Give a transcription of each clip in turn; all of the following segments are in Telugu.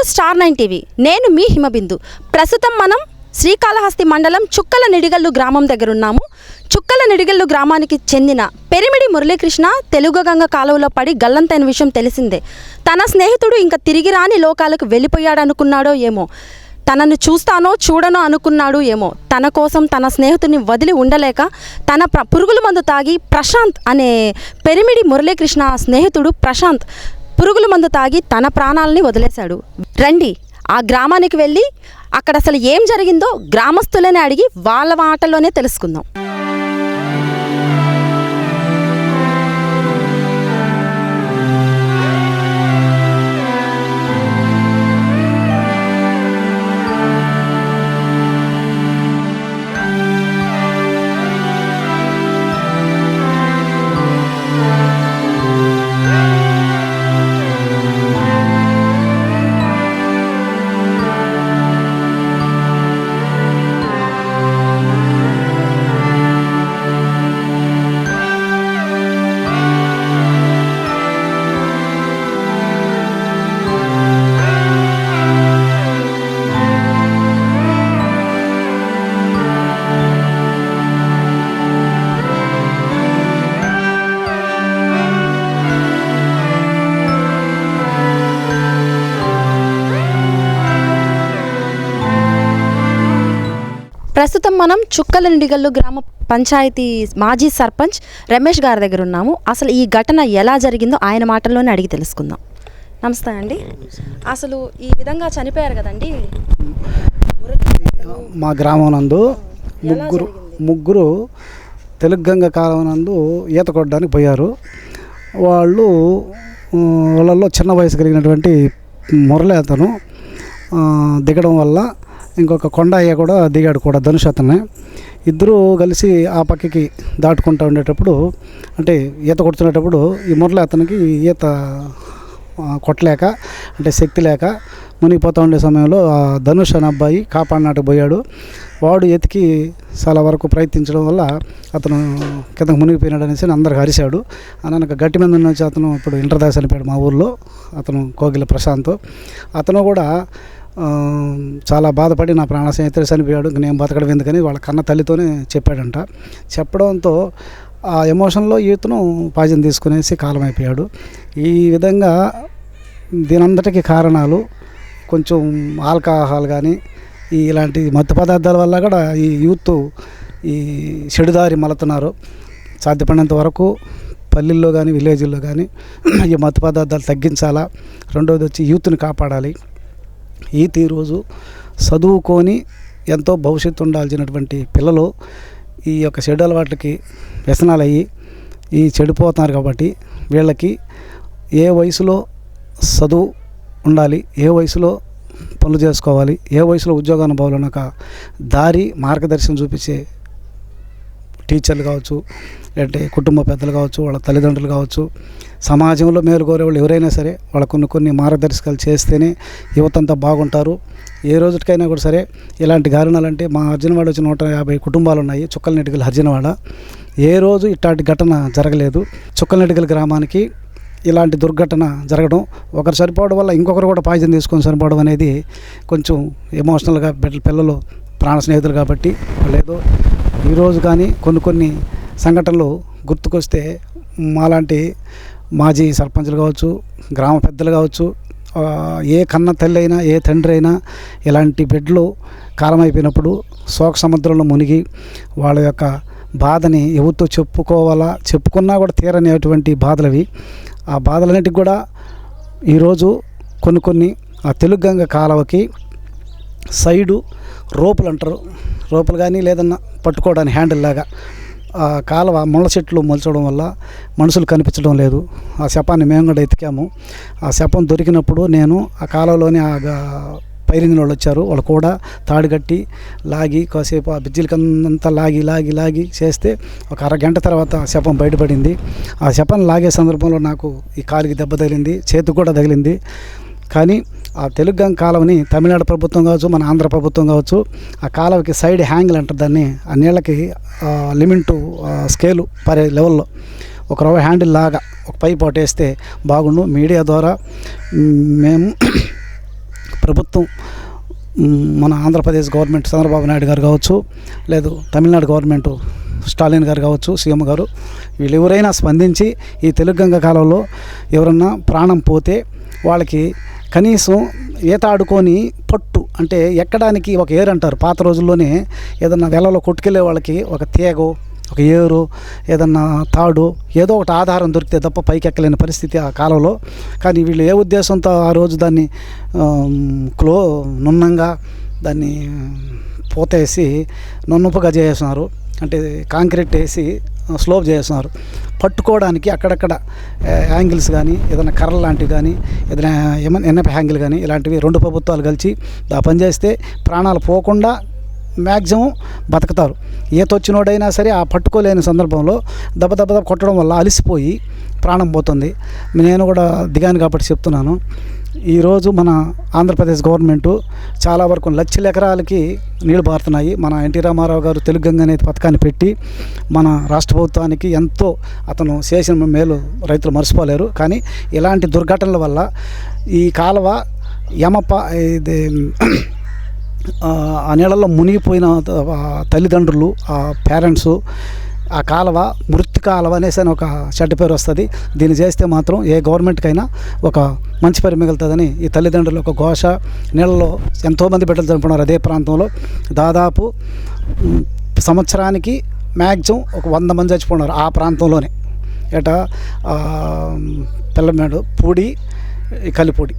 To star nine TV. నేను మీ హిమబిందు. ప్రస్తుతం మనం శ్రీకాళహస్తి మండలం చుక్కల నిడిగల్లు గ్రామం దగ్గర ఉన్నాము చుక్కల నిడిగల్లు గ్రామానికి చెందిన పెరిమిడి మురళీకృష్ణ తెలుగు గంగ కాలువలో పడి గల్లంతైన విషయం తెలిసిందే. తన స్నేహితుడు ఇంకా తిరిగి రాని లోకాలకు వెళ్ళిపోయాడు అనుకున్నాడో ఏమో. తనను చూస్తానో చూడనో అనుకున్నాడు ఏమో. తన కోసం తన స్నేహితుడిని వదిలి ఉండలేక తన ప్ర పురుగుల మందు తాగి ప్రశాంత్ అనే పెరిమిడి మురళీకృష్ణ స్నేహితుడు ప్రశాంత్ పురుగుల మందు తాగి తన ప్రాణాలని వదిలేశాడు. రండి ఆ గ్రామానికి వెళ్ళి అక్కడ అసలు ఏం జరిగిందో గ్రామస్తులని అడిగి వాళ్ళ మాటల్లోనే తెలుసుకుందాం. ప్రస్తుతం మనం చుక్కల నిడిగల్లు గ్రామ పంచాయతీ మాజీ సర్పంచ్ రమేష్ గారి దగ్గర ఉన్నాము. అసలు ఈ ఘటన ఎలా జరిగిందో ఆయన మాటల్లోనే అడిగి తెలుసుకుందాం. నమస్తే అండి. అసలు ఈ విధంగా చనిపోయారు కదండి? మా గ్రామం నందు ముగ్గురు ముగ్గురు తెలుగంగ కాలం నందు ఈత కొట్టడానికి పోయారు. వాళ్ళు వాళ్ళల్లో చిన్న వయసు కలిగినటువంటి మురళి అతను దిగడం వల్ల ఇంకొక కొండయ్య కూడా దిగాడు కూడా ధనుష్ అతనే ఇద్దరు కలిసి ఆ పక్కకి దాటుకుంటూ ఉండేటప్పుడు అంటే ఈత కొడుతున్నప్పుడు ఈ మురళి అతనికి ఈత కొట్టలేక అంటే శక్తి లేక మునిగిపోతూ ఉండే సమయంలో ఆ ధనుష్ అనే అబ్బాయి కాపాడినాటకు పోయాడు. వాడు ఎతికి చాలా వరకు ప్రయత్నించడం వల్ల అతను కిందకు మునిగిపోయినాడు అనేసి అందరికి అరిశాడు. అనక గట్టి మీద నుంచి అతను ఇప్పుడు ఇంటర్దాస్ అనిపోయాడు మా ఊర్లో అతను కోగిల ప్రశాంత్. అతను కూడా చాలా బాధపడి నా ప్రాణ స్నేహితుడు చనిపోయాడు. నేను బతకడం ఎందుకని వాళ్ళ కన్న తల్లితోనే చెప్పాడంట. చెప్పడంతో ఆ ఎమోషన్లో ఈతను పాజన్ తీసుకునేసి కాలం అయిపోయాడు ఈ విధంగా దీనంతటికి కారణాలు కొంచెం ఆల్కహాల్ కానీ ఈ ఇలాంటి మత్తు పదార్థాల వల్ల కూడా ఈ యూత్ ఈ చెడుదారి మలుతున్నారు. సాధ్యపడినంత వరకు పల్లెల్లో కానీ విలేజ్ల్లో కానీ ఈ మత్తు పదార్థాలు తగ్గించాలా? రెండవది వచ్చి యూత్ని కాపాడాలి. ఈత ఈరోజు చదువుకొని ఎంతో భవిష్యత్తు ఉండాల్సినటువంటి పిల్లలు ఈ యొక్క చెడు అలవాట్లకి వ్యసనాలు అయ్యి ఈ చెడిపోతున్నారు కాబట్టి వీళ్ళకి ఏ వయసులో చదువు ఉండాలి ఏ వయసులో పనులు చేసుకోవాలి ఏ వయసులో ఉద్యోగ అనుభవాలు ఒక దారి మార్గదర్శనం చూపించే టీచర్లు కావచ్చు లేదంటే కుటుంబ పెద్దలు కావచ్చు వాళ్ళ తల్లిదండ్రులు కావచ్చు సమాజంలో మేలు కోరే వాళ్ళు ఎవరైనా సరే వాళ్ళ కొన్ని కొన్ని మార్గదర్శకాలు చేస్తేనే యువత అంతా బాగుంటారు. ఏ రోజుకైనా కూడా సరే ఇలాంటి కారణాలంటే మా అర్జునవాడ వచ్చి నూట యాభై కుటుంబాలు ఉన్నాయి చుక్కలనెటికల్ అర్జునవాడ ఏ రోజు ఇట్లాంటి ఘటన జరగలేదు. చుక్కలనెటికల్ గ్రామానికి ఇలాంటి దుర్ఘటన జరగడం ఒకరు సరిపోవడం వల్ల ఇంకొకరు కూడా పాయిజన్ తీసుకొని సరిపోవడం అనేది కొంచెం ఎమోషనల్గా పిల్లలు ప్రాణ స్నేహితులు కాబట్టి లేదు ఈరోజు కానీ కొన్ని కొన్ని సంఘటనలు గుర్తుకొస్తే మాలాంటి మాజీ సర్పంచులు కావచ్చు గ్రామ పెద్దలు కావచ్చు ఏ కన్న తల్లి అయినా ఏ తండ్రి అయినా ఇలాంటి బిడ్డలు కాలమైపోయినప్పుడు శోక సముద్రంలో మునిగి వాళ్ళ యొక్క బాధని ఎవరితో చెప్పుకోవాలా చెప్పుకున్నా కూడా తీరనేటువంటి బాధలవి. ఆ బాధలన్నిటికి కూడా ఈరోజు కొన్ని కొన్ని ఆ తెలుగంగ కాలువకి సైడు రోపులు అంటారు. రోపులు కానీ లేదన్నా పట్టుకోవడానికి హ్యాండిల్ లాగా ఆ కాలువ ముళ్ళ చెట్లు మొలచడం వల్ల మనుషులు కనిపించడం లేదు. ఆ శపాన్ని మేము కూడా ఎతికాము. ఆ శపం దొరికినప్పుడు నేను ఆ కాలువలోని ఆ గా- పైరించిన వాళ్ళు వచ్చారు. వాళ్ళు కూడా తాడు కట్టి లాగి కాసేపు ఆ బిజ్జిలకంతా లాగి లాగి లాగి చేస్తే ఒక అరగంట తర్వాత ఆ శపం బయటపడింది. ఆ శపం లాగే సందర్భంలో నాకు ఈ కాలికి దెబ్బ తగిలింది చేతికి కూడా తగిలింది. కానీ ఆ తెలుగు కాలువని తమిళనాడు ప్రభుత్వం కావచ్చు మన ఆంధ్ర ప్రభుత్వం కావచ్చు ఆ కాలువకి సైడ్ హ్యాంగిల్ అంటారు దాన్ని. ఆ నీళ్ళకి లిమిట్ స్కేలు పరే లెవెల్లో ఒక రవ్వ హ్యాండిల్ లాగా ఒక పైప్ ఒకటి వేస్తే బాగుండు. మీడియా ద్వారా మేము ప్రభుత్వం మన ఆంధ్రప్రదేశ్ గవర్నమెంట్ చంద్రబాబు నాయుడు గారు కావచ్చు లేదు తమిళనాడు గవర్నమెంట్ స్టాలిన్ గారు కావచ్చు సీఎం గారు వీళ్ళు ఎవరైనా స్పందించి ఈ తెలుగు గంగ కాలంలో ఎవరన్నా ప్రాణం పోతే వాళ్ళకి కనీసం ఈత ఆడుకొని పట్టు అంటే ఎక్కడానికి ఒక ఏరు అంటారు. పాత రోజుల్లోనే ఏదన్నా వెలలో కొట్టుకెళ్ళే వాళ్ళకి ఒక తీగో ఒక ఏరు ఏదన్నా తాడు ఏదో ఒకటి ఆధారం దొరికితే తప్ప పైకి ఎక్కలేని పరిస్థితి ఆ కాలంలో. కానీ వీళ్ళు ఏ ఉద్దేశంతో ఆ రోజు దాన్ని క్లో నున్నంగా దాన్ని పోతేసి నున్నపుగా చేస్తున్నారు అంటే కాంక్రీట్ వేసి స్లోప్ చేస్తున్నారు. పట్టుకోవడానికి అక్కడక్కడ యాంగిల్స్ కానీ ఏదైనా కర్ర లాంటివి కానీ ఏదైనా ఏమైనా ఎన్ఎఫ్ యాంగిల్ కానీ ఇలాంటివి రెండు ప్రభుత్వాలు కలిసి ఆ పనిచేస్తే ప్రాణాలు పోకుండా మ్యాక్సిమం బతుకుతారు. ఈత వచ్చినోడైనా సరే ఆ పట్టుకోలేని సందర్భంలో దెబ్బ దెబ్బ దెబ్బ కొట్టడం వల్ల అలసిపోయి ప్రాణం పోతుంది. నేను కూడా దిగాను కాబట్టి చెప్తున్నాను. ఈరోజు మన ఆంధ్రప్రదేశ్ గవర్నమెంటు చాలా వరకు లక్షల ఎకరాలకి నీళ్ళు పారుతున్నాయి. మన ఎన్టీ రామారావు గారు తెలుగు గంగ అనే పథకాన్ని పెట్టి మన రాష్ట్ర ప్రభుత్వానికి ఎంతో అతను చేసిన మేలు రైతులు మర్చిపోలేరు. కానీ ఇలాంటి దుర్ఘటనల వల్ల ఈ కాలువ యమప ఇది ఆ నీళ్ళల్లో మునిగిపోయిన తల్లిదండ్రులు ఆ పేరెంట్స్ ఆ కాలువ మృతి కాలువ అనేసి అని ఒక చెడ్డ పేరు వస్తుంది. దీన్ని చేస్తే మాత్రం ఏ గవర్నమెంట్కైనా ఒక మంచి పేరు మిగులుతుందని ఈ తల్లిదండ్రులు ఒక ఘోష నీళ్ళలో ఎంతోమంది బిడ్డలు చనిపోయినారు అదే ప్రాంతంలో. దాదాపు సంవత్సరానికి మ్యాక్సిమం ఒక వంద మంది చచ్చిపోయినారు ఆ ప్రాంతంలోనే. ఎట పిల్లమేడు పూడి ఈ కలిపూడి.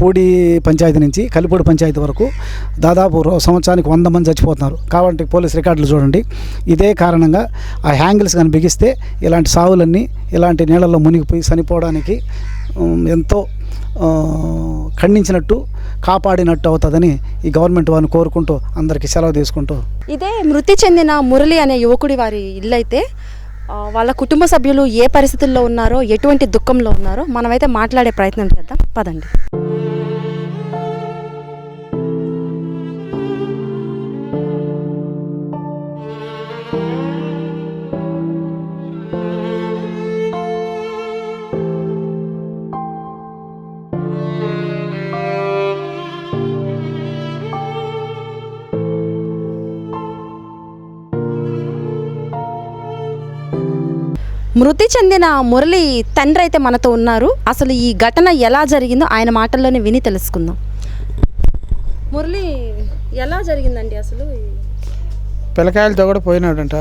పూడి పంచాయతీ నుంచి కలిపూడి పంచాయతీ వరకు దాదాపు రో- సంవత్సరానికి వంద మంది చచ్చిపోతున్నారు. కాబట్టి పోలీస్ రికార్డులు చూడండి. ఇదే కారణంగా ఆ హ్యాంగిల్స్ కానీ బిగిస్తే ఇలాంటి సావులన్నీ ఇలాంటి నీళ్ళల్లో మునిగిపోయి చనిపోవడానికి ఎంతో ఖండించినట్టు కాపాడినట్టు అవుతుందని ఈ గవర్నమెంట్ వారిని కోరుకుంటూ అందరికీ సెలవు తీసుకుంటూ ఇదే మృతి చెందిన మురళి అనే యువకుడి వారి ఇల్లు అయితే వాళ్ళ కుటుంబ సభ్యులు ఏ పరిస్థితుల్లో ఉన్నారో ఎటువంటి దుఃఖంలో ఉన్నారో మనమైతే మాట్లాడే ప్రయత్నం చేద్దాం. పదండి. మృతి చెందిన మురళి తండ్రి అయితే మనతో ఉన్నారు. అసలు ఈ ఘటన ఎలా జరిగిందో ఆయన మాటల్లోనే విని తెలుసుకుందాం. మురళి ఎలా జరిగిందండి అసలు పిల్లకాయలతో కూడా పోయినాడంట.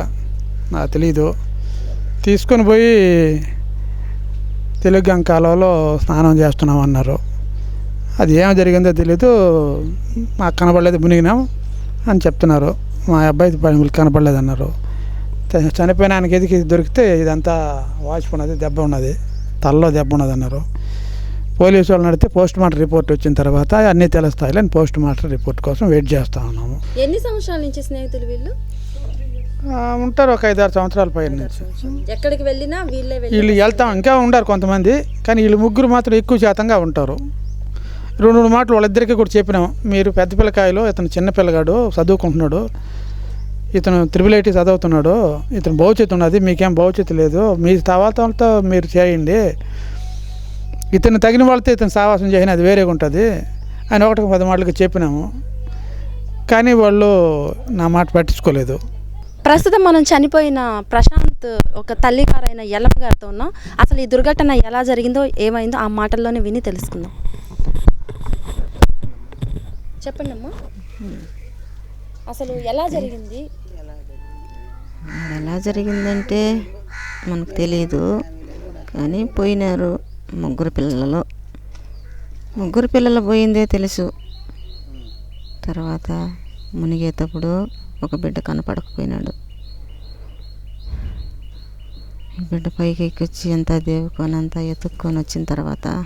నాకు తెలీదు. తీసుకొని పోయి తెలుగు గంగ కాలువలో స్నానం చేస్తున్నాం అన్నారు. అది ఏం జరిగిందో తెలీదు. మాకు కనబడలేదు మునిగినాం అని చెప్తున్నారు. మా అబ్బాయి పనులు కనపడలేదు అన్నారు. త- చనిపోయినానికి ఎదికి దొరికితే ఇదంతా వాచిపోయినది దెబ్బ ఉన్నది. తలలో దెబ్బ ఉన్నది అన్నారు పోలీసు వాళ్ళు నడితే పోస్ట్ మార్టం రిపోర్ట్ వచ్చిన తర్వాత అన్నీ తెలుస్తాయి అని పోస్ట్ మార్టం రిపోర్ట్ కోసం వెయిట్ చేస్తూ ఉన్నాము. ఎన్ని సంవత్సరాల నుంచి స్నేహితులు వీళ్ళు? ఉంటారు ఒక ఐదారు సంవత్సరాల పైన నుంచి. ఎక్కడికి వెళ్ళినా వీళ్ళే వీళ్ళు వెళ్తాం ఇంకా ఉండరు కొంతమంది కానీ వీళ్ళు ముగ్గురు మాత్రం ఎక్కువ శాతంగా ఉంటారు. రెండు మూడు మాటలు వాళ్ళిద్దరికీ కూడా చెప్పినాం. మీరు పెద్ద పిల్లకాయలు ఇతను చిన్న పిల్లగాడు చదువుకుంటున్నాడు. ఇతను త్రిబుల్ ఐటీ చదువుతున్నాడు. ఇతను భవిష్యత్తు ఉన్నది మీకేం భవిష్యత్తు లేదు. మీ తర్వాత మీరు చేయండి. ఇతను తగిన వాళ్ళతో ఇతను సావాసం చేయని అది వేరేగా ఉంటుంది. అని ఒకటికి పది మాటలకి చెప్పినాము. కానీ వాళ్ళు నా మాట పట్టించుకోలేదు. ప్రస్తుతం మనం చనిపోయిన ప్రశాంత్ ఒక తల్లిగారైన ఎల్లమ్మ గారితో ఉన్నాం. అసలు ఈ దుర్ఘటన ఎలా జరిగిందో ఏమైందో ఆ మాటల్లోనే విని తెలుసుకుందాం. చెప్పండి అమ్మా అసలు ఎలా జరిగింది? ఎలా జరిగిందంటే మనకు తెలియదు కానీ పోయినారు ముగ్గురు పిల్లలు. ముగ్గురు పిల్లలు పోయిందే తెలుసు. తర్వాత మునిగేటప్పుడు ఒక బిడ్డ కనపడకపోయినాడు. బిడ్డ పైకి ఎక్కొచ్చి అంతా దేవుకొని అంతా ఎత్తుక్కొని వచ్చిన తర్వాత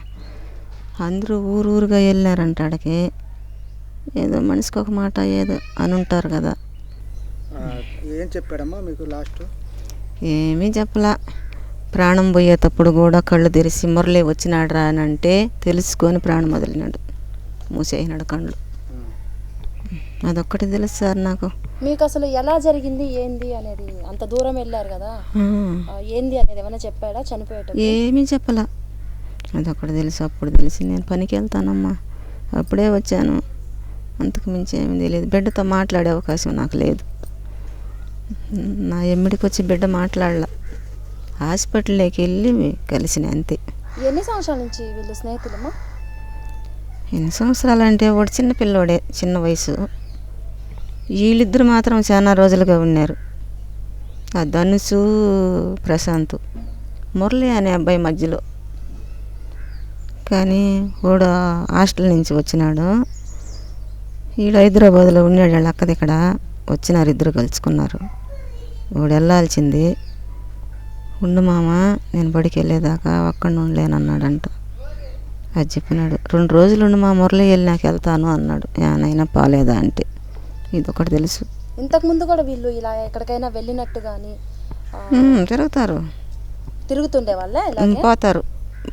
అందరూ ఊరు ఊరుగా వెళ్ళారంట ఆడకి. ఏదో మనిషికి ఒక మాట ఏదో అని ఉంటారు కదా. ఏం చెప్పాడమ్మా మీకు లాస్ట్? ఏమీ చెప్పలా. ప్రాణం పోయేటప్పుడు కూడా కళ్ళు తెరిచి మురళి వచ్చినాడు అని అంటే తెలుసుకొని ప్రాణం వదిలినాడు. మూసేసినాడు కళ్ళు. అదొక్కటి తెలుసు సార్ నాకు. మీకు అసలు ఎలా జరిగింది ఏంది అనేది? అంత దూరం వెళ్ళారు కదా. ఏంది అనేది ఏమైనా చెప్పాడా చనిపోయేటప్పుడు? ఏమీ చెప్పలా. అదొక్కటి తెలుసు అప్పుడు తెలిసి నేను పనికి వెళ్తానమ్మా. అప్పుడే వచ్చాను. అంతకు మించి ఏమీ తెలియదు. బిడ్డతో మాట్లాడే అవకాశం నాకు లేదు. నా ఎమ్మిడికి వచ్చి బిడ్డ మాట్లాడల. హాస్పిటల్లోకి వెళ్ళి కలిసిన అంతే. ఎన్ని సంవత్సరాల నుంచి వీళ్ళు స్నేహితులమ్మా? ఎన్ని సంవత్సరాలు అంటే వాడు చిన్న పిల్లోడే చిన్న వయసు. వీళ్ళిద్దరు మాత్రం చాలా రోజులుగా ఉన్నారు. ఆ ధనుసు ప్రశాంత్ మురళి అనే అబ్బాయి మధ్యలో. కానీ వాడు హాస్టల్ నుంచి వచ్చినాడు. వీడు హైదరాబాద్లో ఉన్నాడు వాళ్ళ అక్కది ఇక్కడ. వచ్చినారు ఇద్దరు కలుసుకున్నారు. వాడు వెళ్ళాల్సింది ఉండు మామ నేను బడికి వెళ్ళేదాకా ఒక్కడిని ఉండలేనన్నాడంట అది చెప్పినాడు రెండు రోజులు ఉండి మా మురళి వెళ్ళినాక వెళ్తాను అన్నాడు. యానైనా పాలేదా? అంటే ఇది ఒకటి తెలుసు. ఇంతకు ముందు కూడా వీళ్ళు ఇలా ఎక్కడికైనా వెళ్ళినట్టు కానీ తిరుగుతారు. తిరుగుతుండే వాళ్ళే పోతారు.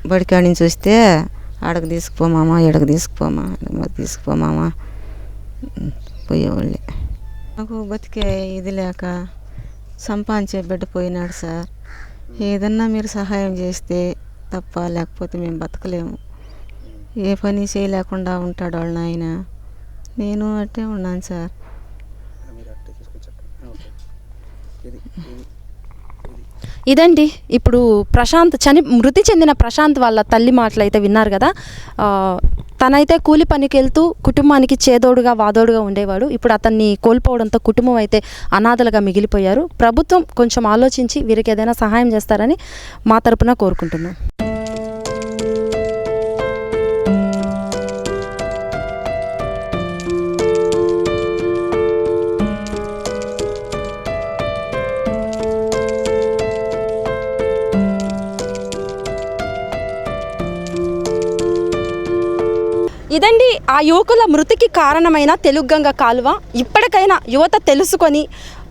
బడికాడి నుంచి వస్తే ఆడకు తీసుకుపోమామా ఈడకు తీసుకుపోమా తీసుకుపోమామా పోయేవాళ్ళే. నాకు బతికే ఇది లేక సంపాదించే బిడ్డ పోయినాడు సార్. ఏదన్నా మీరు సహాయం చేస్తే తప్ప లేకపోతే మేము బతకలేము. ఏ పని చేయలేకుండా ఉంటాడు వాళ్ళ నాయన. నేను అట్టే ఉన్నాను సార్. ఇదండి. ఇప్పుడు ప్రశాంత్ చని మృతి చెందిన ప్రశాంత్ వాళ్ళ తల్లి మాటలు అయితే విన్నారు కదా. తనైతే కూలి పనికి వెళ్తూ కుటుంబానికి చేదోడుగా వాదోడుగా ఉండేవాడు. ఇప్పుడు అతన్ని కోల్పోవడంతో కుటుంబం అయితే అనాథలుగా మిగిలిపోయారు. ప్రభుత్వం కొంచెం ఆలోచించి వీరికి ఏదైనా సహాయం చేస్తారని మా తరపున కోరుకుంటున్నాం. ఇదండి ఆ యువకుల మృతికి కారణమైన తెలుగంగ కాలువ. ఇప్పటికైనా యువత తెలుసుకొని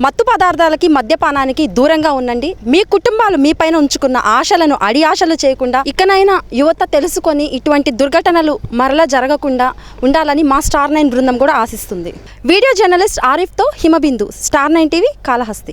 మత్తు పదార్థాలకి మద్యపానానికి దూరంగా ఉండండి. మీ కుటుంబాలు మీ పైన ఉంచుకున్న ఆశలను అడి ఆశలు చేయకుండా ఇకనైనా యువత తెలుసుకొని ఇటువంటి దుర్ఘటనలు మరలా జరగకుండా ఉండాలని మా స్టార్ నైన్ బృందం కూడా ఆశిస్తుంది. Video journalist ఆరిఫ్తో Himabindu star nine TV Kalahasti.